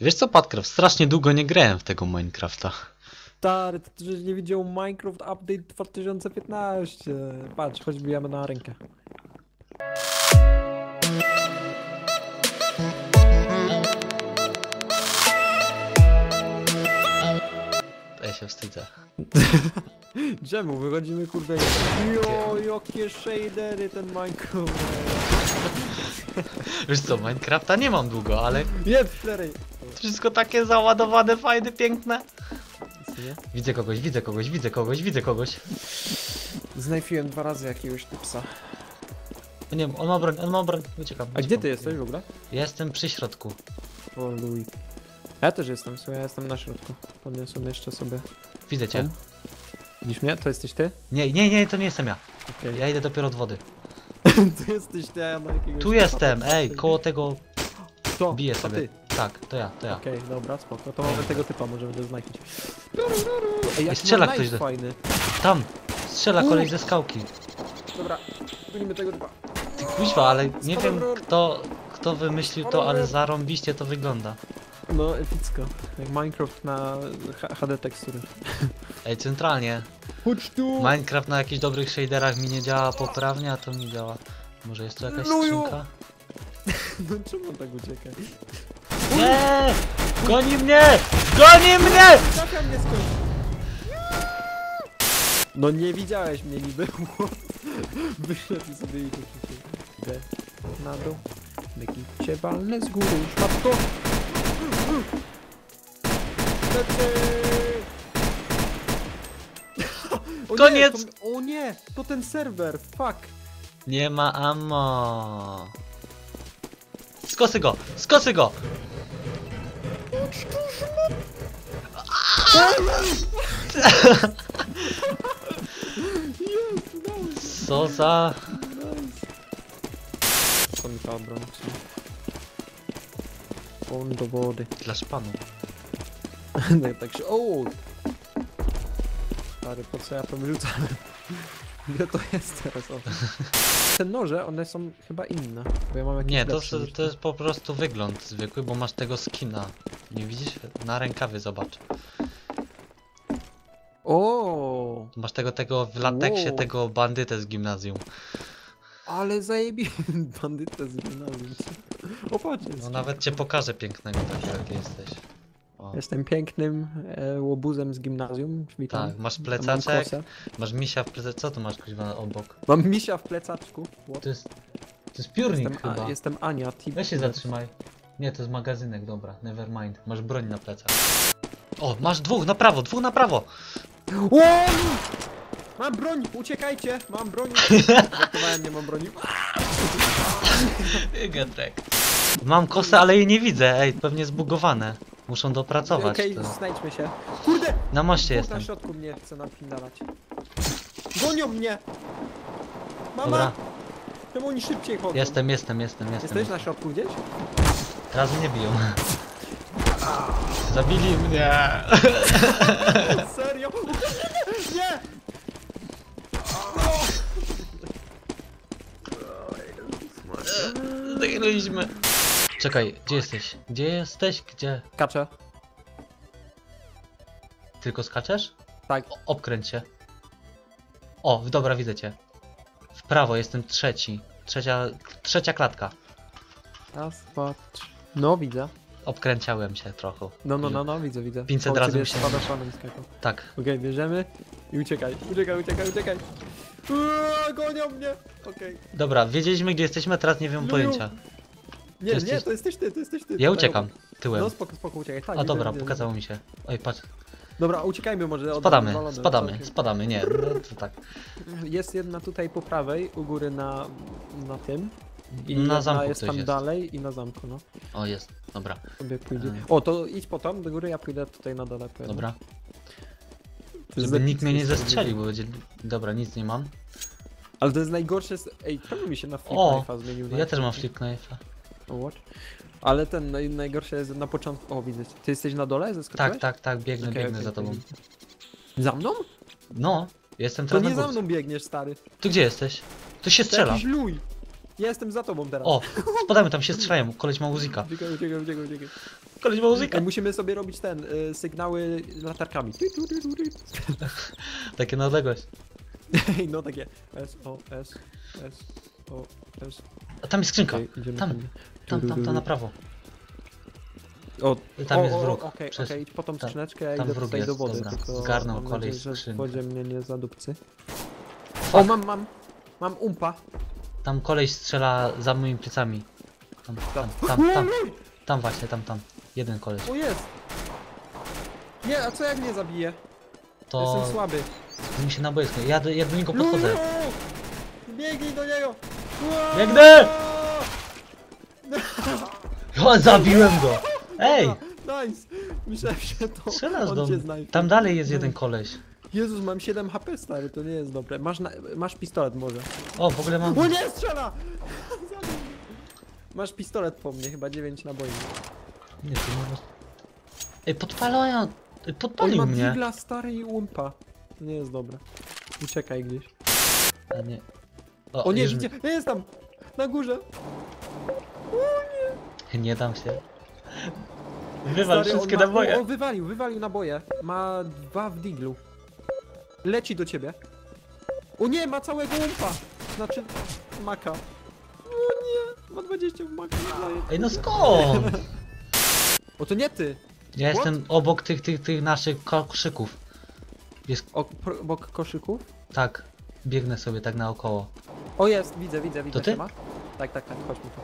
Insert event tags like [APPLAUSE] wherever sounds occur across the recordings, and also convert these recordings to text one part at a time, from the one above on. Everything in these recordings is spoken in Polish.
Wiesz co, Patkraft, strasznie długo nie grałem w tego Minecrafta. Stary, to żeś nie widział Minecraft Update 2015. Patrz, choć bijamy na rękę. Ja się wstydzę. [LAUGHS] Czemu? Wychodzimy kurde. Jo, jakie shadery ten Minecraft. Wiesz co, Minecrafta nie mam długo, ale Jest cztery. Wszystko takie załadowane, fajne, piękne. Widzę kogoś, widzę kogoś, widzę kogoś, widzę kogoś. Znajfiłem dwa razy jakiegoś typsa. O nie, on ma broń, on ma broń, uciekam. A gdzie ty jesteś w ogóle? Ja Jestem przy środku. O luj. Ja też jestem, słuchaj, ja jestem na środku. Podniosłem jeszcze sobie. Widzę cię. Widzisz mnie? To jesteś ty? Nie, nie, nie, to nie jestem ja. Okej. Ja idę dopiero od wody. [LAUGHS] to jesteś ty, a ja na jakiegoś... Tu jestem, ej, koło tego To, biję sobie. ty. Tak, to ja, to ja. Okej, dobra, spoko. To mamy tego typa, możemy go znajdzieć. Ej, jaki strzela ma ktoś knife do- fajny. Tam! Strzela kolej ze skałki. Dobra, gonimy tego typa. Ty kuźwa, ale nie wiem kto, kto wymyślił to, ale zarąbiście to wygląda. No, epicko. Jak Minecraft na H- HD tekstury. Ej, centralnie. Chodź tu! Minecraft na jakichś dobrych shaderach mi nie działa poprawnie, a to mi działa. Może jest tu jakaś Luju! skrzynka? [LAUGHS] No czemu tak uciekaj? Nie! Goni mnie! Goni mnie! Trafia mnie skąd? No nie widziałeś mnie niby. Wyszedł i sobie idzie przecież. Idę na dół. Myki cię z góry. Szmatko! [LAUGHS] O nie, Koniec! To, o nie! To ten serwer! Fuck! Nie ma ammo. Skosy go! Skosy go! Co za... Co mi ta broń? On do wody. Dla szpanu. [LAUGHS] tak, tak się. O! Stary, po co ja to wyrzucałem? Gdzie to jest teraz? O. Te noże, one są chyba inne. Bo ja mam jakieś Nie, to, lepsze niż to jest po prostu wygląd zwykły, bo masz tego skina. Nie widzisz? Na rękawie zobacz. O! Masz tego, tego w lateksie, Wow. tego bandytę z gimnazjum. Ale zajebie bandytę z gimnazjum. O patrz, jest. No nawet cię pokażę pięknego takiego jak jesteś. O, Jestem pięknym e, łobuzem z gimnazjum. Witam. tak, masz Mam plecaczek, kosę. masz misia w plecaczku. Co tu masz kuźwa obok? Mam misia w plecaczku. What? To jest... To jest piórnik Jestem, chyba. a, jestem Ania. Tip. Weź się zatrzymaj. Nie, to jest magazynek, dobra, never mind. Masz broń na plecach. O, masz dwóch na prawo, dwóch na prawo! O! Mam broń! Uciekajcie! Mam broń! Żartowałem, nie mam broni. [LAUGHS] Getrek. Mam kosę, ale jej nie widzę, ej, pewnie zbugowane. Muszą dopracować Okej, to. znajdźmy się. Kurde! Na moście jestem. na środku mnie chce napindalać. Gonią mnie! Mama! Dobra, Czemu oni szybciej chodzą? jestem, jestem, jestem, jestem. Jesteś na środku gdzieś? Teraz mnie biją. [LAUGHS] Zabili mnie! [LAUGHS] Serio? [LAUGHS] Nie! Zagraliśmy. Czekaj, gdzie jesteś? Gdzie jesteś? Gdzie? Kaczę. Tylko skaczesz? Tak. O, obkręć się. O, dobra, widzę cię. W prawo, jestem trzeci. Trzecia, trzecia klatka. Raz, dwa, trzy. No, widzę. Obkręciałem się trochę. No, no, no, no, widzę, widzę. 500 Koło razy skakał. Tak. Okej, bierzemy i uciekaj. Uciekaj, uciekaj, uciekaj. Uaa, gonią mnie! Okej. Dobra, wiedzieliśmy gdzie jesteśmy, a teraz nie wiem Luju. pojęcia. Nie, jesteś- nie, to jesteś ty, to jesteś ty. Ja Tutaj uciekam tyłem. No spoko, spoko, uciekaj. Tak, A widzę, dobra, widzę. pokazało mi się. Oj, patrz. Dobra, uciekajmy może od Spadamy, balony. spadamy, spadamy. Nie, no to [LAUGHS] tak. Jest jedna tutaj po prawej, u góry na, na tym. I Na zamku jest tam jest. dalej i na zamku, no. O, jest. Dobra. O, to idź po tam do góry, ja pójdę tutaj na dole. pojadę. dobra. Jest Żeby nikt mnie nie zestrzelił, bo będzie... Dobra, nic nie mam. Ale to jest najgorsze. Ej, czemu mi się na flip O, zmienił? Ja też mam flip knife'a. What? Ale ten naj, najgorsze jest na początku. O, widzę. Ty jesteś na dole? Zeskoczyłeś? Tak, tak, tak, biegnę, Okej, biegnę okej, za tobą. Za mną? No, jestem To teraz nie na za mną biegniesz, stary. Tu gdzie jesteś? Tu się To strzela. jakiś luj. Ja jestem za tobą teraz. O, [LAUGHS] spadamy, tam się strzelają, koleś ma uzika. Uciekaj, uciekaj, uciekaj, uciekaj. Koleś ma musimy sobie robić ten, y, sygnały latarkami. [LAUGHS] Takie na odległość. [LAUGHS] No takie S, O, S, S, O, S. A tam jest skrzynka. Okej, idziemy Tam, Tam, tam, tam na prawo. O, Tam o, jest o, wróg. Okej, Przez- okej, po tą tam- skrzyneczkę, ja tam idę wróg tutaj do jest, wody, dobra. tylko Zgarnął mam kolej nadzieję, że w wodzie mnie nie zadupcy. O, mam, mam, mam umpa. Tam koleś strzela za moimi plecami. Tam, tam, tam, tam, tam właśnie, tam, tam. Jeden koleś. O, jest. Nie, a co jak mnie zabije? To Jestem słaby. mi się na boisko. Ja do, ja do niego podchodzę. Biegnij do niego! Biegnę! [LAUGHS] O, zabiłem go! Ej! Nice! Myślałem, że to Strzelasz on do cię mnie. znajdzie. Tam dalej jest jeden koleś. Jezus, mam 7 HP, stary, to nie jest dobre. Masz, na, masz pistolet może. O, w ogóle mam... O nie, strzela! Zabił [LAUGHS] mnie. Masz pistolet po mnie, chyba 9 naboi. Nie, to nie. Ej, podpalają... Ej, On Podpalił ma mnie. digla, stary i umpa. To nie jest dobre. Uciekaj gdzieś. A nie. O nie, już widzę, ja jest tam! Na górze! mi- Nie dam się. Wywal Stary, on wszystkie ma- naboje. O, wywalił, wywalił naboje. Ma dwa w diglu. Leci do ciebie. O nie, ma całego umpa. Znaczy, maka. O nie, ma 20 w maka. nie. Ej, no skąd? O, to nie ty. Ja What? jestem obok tych, tych, tych naszych koszyków. Jest, O, obok koszyków. tak, biegnę sobie tak naokoło. O, jest, widzę, widzę, widzę. To ty? siema. Tak, tak, tak, chodźmy tu.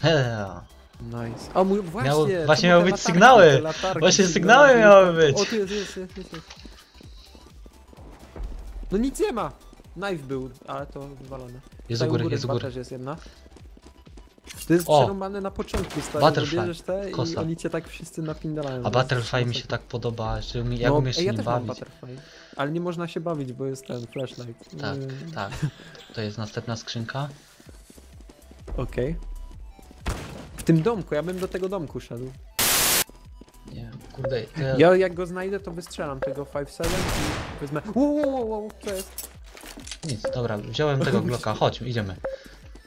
Heee. Nice. O, mój, właśnie. Miało- to właśnie były miały te być latarki, sygnały. te latarki, Właśnie sygnały. sygnały miały być. O, tu jest, jest, jest, jest. jest. No nic nie ma. Knife był, ale to wywalone. Jest Tutaj u góry, góry jest u góry. też jest jedna. To jest O! przerąbane na początku, stary, Butterfly, bierzesz te i kosa. oni cię tak wszyscy napindalają. A Butterfly mi się tak podoba, że mi, jak no, umiesz ej, ja nim bawić. Ale nie można się bawić, bo jest ten flashlight. Tak, Mm, tak. To jest następna skrzynka. Okej. W tym domku, ja bym do tego domku szedł. Nie kurde. Ja... Ja jak go znajdę, to wystrzelam tego 5-7 i wezmę... Wow, wow, wow, co jest? Nic, dobra, wziąłem tego [LAUGHS] Glocka, chodź, idziemy.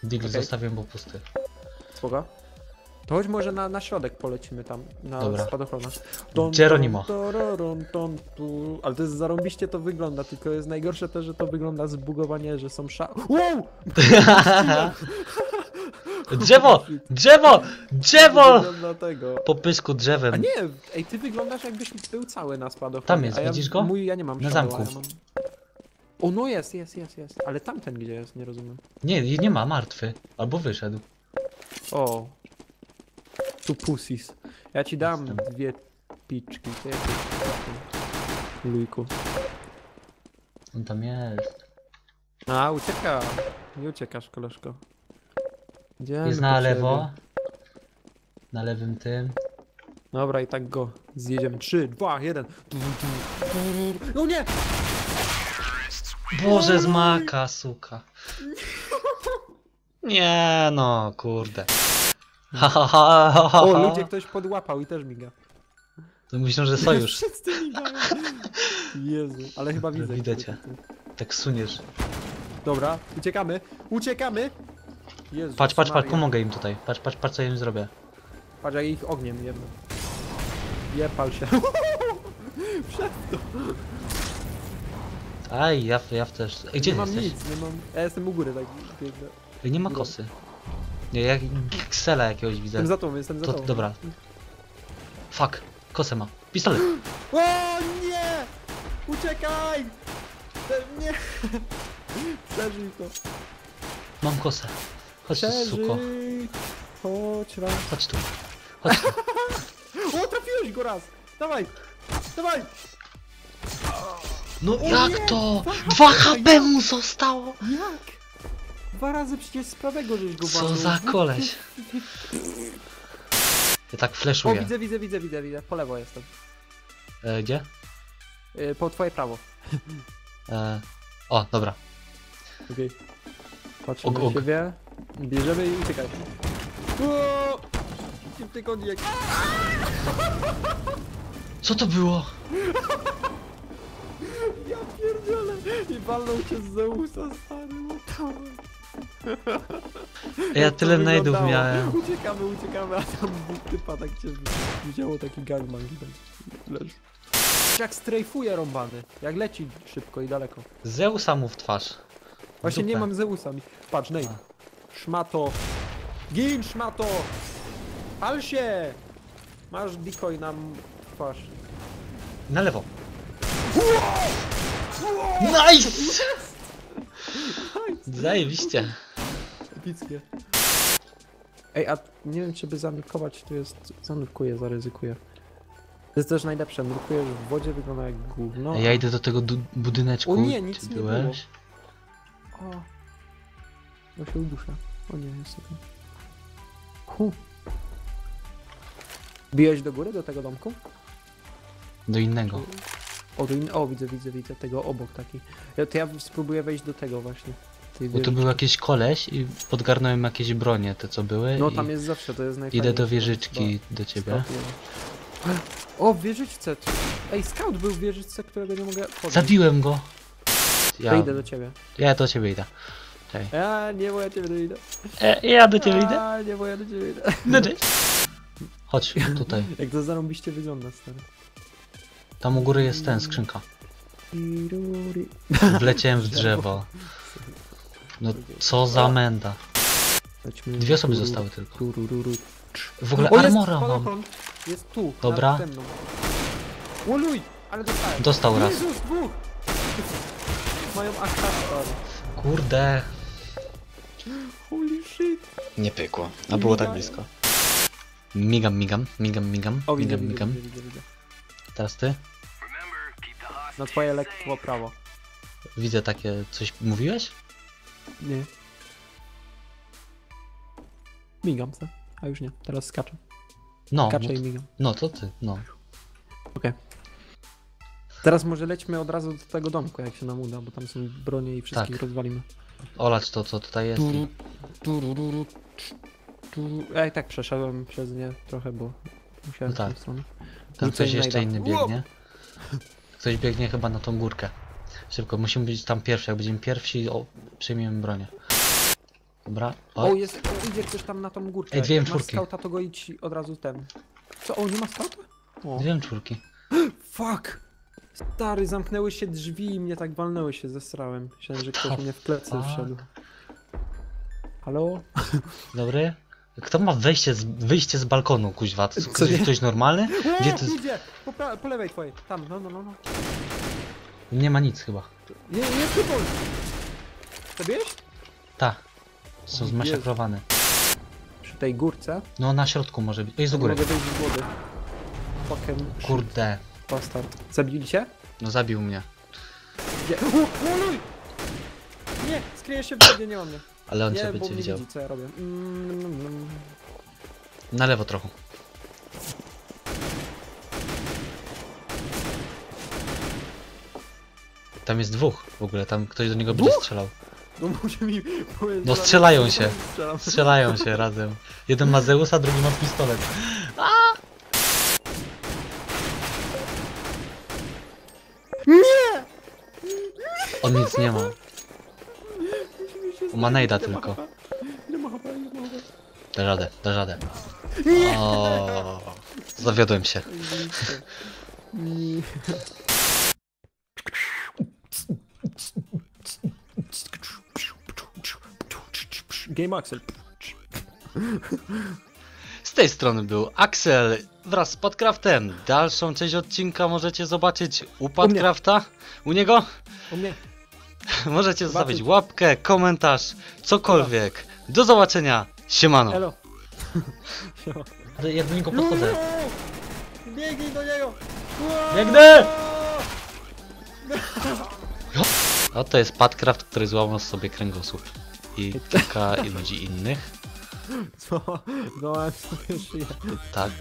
Digl Okej. zostawiłem, bo pusty. Spoko. To chodź może na, na środek polecimy tam, na Dobra. spadochrona. Geronimo. tararun, ton, tu. Ale to jest zarąbiście to wygląda, tylko jest najgorsze to, że to wygląda zbugowanie, że są sza... Wow! [LAUGHS] Drzewo! Drzewo! Drzewo! Tego. Po pysku A drzewem. nie, ej, ty wyglądasz jakbyś był cały na spadochronie. Tam jest, a ja, widzisz go? Mój, ja nie mam Na zamku. Ja mam... O, no jest, jest, jest, jest. Ale tamten gdzie jest, nie rozumiem. Nie, nie ma, martwy. Albo wyszedł. O. Tu pussies. Ja ci dam dwie piczki. Ty Lujku. On tam jest. A, ucieka. Nie uciekasz, koleżko. Idziemy Jest na lewo. Na lewym tym. Dobra, i tak go zjedziemy. Trzy, dwa, jeden. No nie! Boże z maka, suka. Nie no, kurde. Ha, ha, ha, ha, ha. O, ludzie ktoś podłapał i też miga. To myślą, że sojusz. Wszyscy migają. Jezu, ale chyba widzę. Widzę cię. Tak suniesz. Dobra, uciekamy. Uciekamy! Jezus Patrz, patrz, patrz, Maria. pomogę im tutaj. Patrz, patrz, patrz co im zrobię. Patrz, jak ich ogniem jedno. Jepal się. [LAUGHS] Aj, ja, ja też. Ej, gdzie nie mam jesteś? nic, nie mam... Ja jestem u góry, tak biegnę. Nie ma kosy. Nie, jak Ksela jakiegoś widzę. Jestem za tobą, jestem za To, tobą. dobra. Fuck, kosę ma. Pistolet. [GASPS] O nie! Uciekaj! Nie! [LAUGHS] Przeżyj to. Mam kosę. Chodź tu, suko. Przeżyj! Chodź raz. Chodź tu. Chodź tu. [LAUGHS] O, trafiłeś go raz! Dawaj! Dawaj! No O jak nie, to? dwa Dwa HP, HP mu zostało! Jak? Dwa razy przecież z prawego żeś go Co walnął. za koleś? Ja tak O, fleszuję. widzę, widzę, widzę, widzę, widzę. Po lewo jestem. E, gdzie? Y, Po twoje prawo. E, o, dobra. Okej. Patrzymy Ok, na ok. siebie. Bierzemy i uciekaj. O! Ty koniek. Co to było? Ja pierdzielę! I walnął cię z Zeusa, stary. what the fuck? Ja tyle najdów miałem. Uciekamy, uciekamy, a tam dwóch typa tak cię wzięło taki gangbang i leży. Jak strajfuje rąbany, jak leci szybko i daleko. Zeusa mu w twarz. Właśnie nie mam Zeusa. mi- Patrz, nej. Szmato. Gin, szmato! Pal się! Masz decoy na twarz. Na lewo. Nice! Zajebiście. Epickie. Ej, a nie wiem, czy by zanurkować, to jest... Zanurkuję, zaryzykuję. To jest też najlepsze, nurkujesz w wodzie, wygląda jak gówno. Ja idę do tego budyneczku. O nie, nic nie byłeś. O. Bo się uduszę. O nie, jest okej. Hu. Bijałeś do góry, do tego domku? Do innego. O, do in... o widzę, widzę, widzę, tego obok taki. Ja, to ja spróbuję wejść do tego właśnie. Bo tu był jakiś koleś i podgarnąłem jakieś bronie, te co były. No tam jest zawsze, to jest najfajniejsze. Idę do wieżyczki do ciebie. O, w wieżyczce. Ej, scout był w wieżyczce, którego nie mogę podnieść. Zabiłem go! To Ja, idę do ciebie. ja do ciebie idę. Czekaj. Ja nie, bo ja ciebie idę. E, ja do ciebie idę. A, nie, bo ja do ciebie idę. No cześć. Chodź, tutaj. [LAUGHS] Jak to zarąbiście wygląda, stary. Tam u góry jest ten, skrzynka. Wleciałem w drzewo. [LAUGHS] No co za menda. Dwie osoby zostały tylko. W ogóle O, jest armora mam. Jest tu. Dobra. Uluj! Ale dostałem. Dostał raz. Jezus, dwóch! Mają. Kurde. Holy shit. Nie pykło, a było tak blisko. Migam, migam, migam, migam. O, widzę, Migam, widzę, migam. widzę, widzę, widzę. Teraz ty? Na twoje lekko prawo. Widzę takie, coś mówiłeś? Nie. Migam se. A już nie, teraz skaczę. No, Skaczę no, i migam. no to ty, no. Teraz może lećmy od razu do tego domku, jak się nam uda, bo tam są bronie i wszystkich Tak. rozwalimy. Olać to, co tutaj jest. Turu, turururu, cz, turu. Ja i tak przeszedłem przez nie trochę, bo musiałem No tak. w tą stronę. Tam ktoś jeszcze najda. inny biegnie. Ktoś biegnie chyba na tą górkę. Szybko, musimy być tam pierwsi. Jak będziemy pierwsi, o, przyjmiemy bronię. Dobra. O, O, jest, o, idzie ktoś tam na tą górkę. Ej, dwie Jak masz M4. skauta, to go idź od razu ten. Co, o, nie ma skauta? O, dwie czwórki. [GASPS] fuck! Stary, zamknęły się drzwi i mnie tak walnęły się, zesrałem. Myślałem, że ktoś mnie w plecy fuck? wszedł. Halo? [LAUGHS] Dobry. Kto ma wejście z, wyjście z balkonu, kuźwa? To Co ktoś, nie? ktoś normalny? Gdzie jest? idzie! Po, pra- po lewej twojej, tam, no, no, no, no. Nie ma nic chyba. Je, jest tu bol! Zabiłeś? Ta. Są O, zmasakrowane. Przy tej górce. No na środku może być. Jest do góry. Mogę wyjść z wody. Fucking Kurde. bastard. Zabili cię? No zabił mnie. Gdzie? [LAUGHS] Nie, skryję się w wodzie, nie mam mnie. Ale on nie, cię bo będzie mnie widział. widzi, co ja robię. Mm, mm, mm. Na lewo trochę. Tam jest dwóch w ogóle, tam ktoś do niego będzie Dwóch? strzelał. No mi powiedzieć. No strzelają się. Strzelam. Strzelają się razem. Jeden ma Zeusa, drugi ma pistolet. Nie! On nic nie ma. Ma ma tylko. Nie ma HP, nie ma HP. Da radę, da radę. Nie! O, zawiodłem się. Nie. Game Axel. Z tej strony był Axel wraz z Podcraftem. Dalszą część odcinka możecie zobaczyć u Podcrafta. U niego U mnie. [LAUGHS] możecie Zobaczyć. zostawić łapkę, komentarz, cokolwiek. Do zobaczenia. Siemano. Elo. Ja do niego Lulu! Biegnij do niego! Biegnę! [LAUGHS] No to jest Podcraft, który złamał sobie kręgosłup. I kilka ludzi innych. Co? Złamałem sobie szyję. Tak.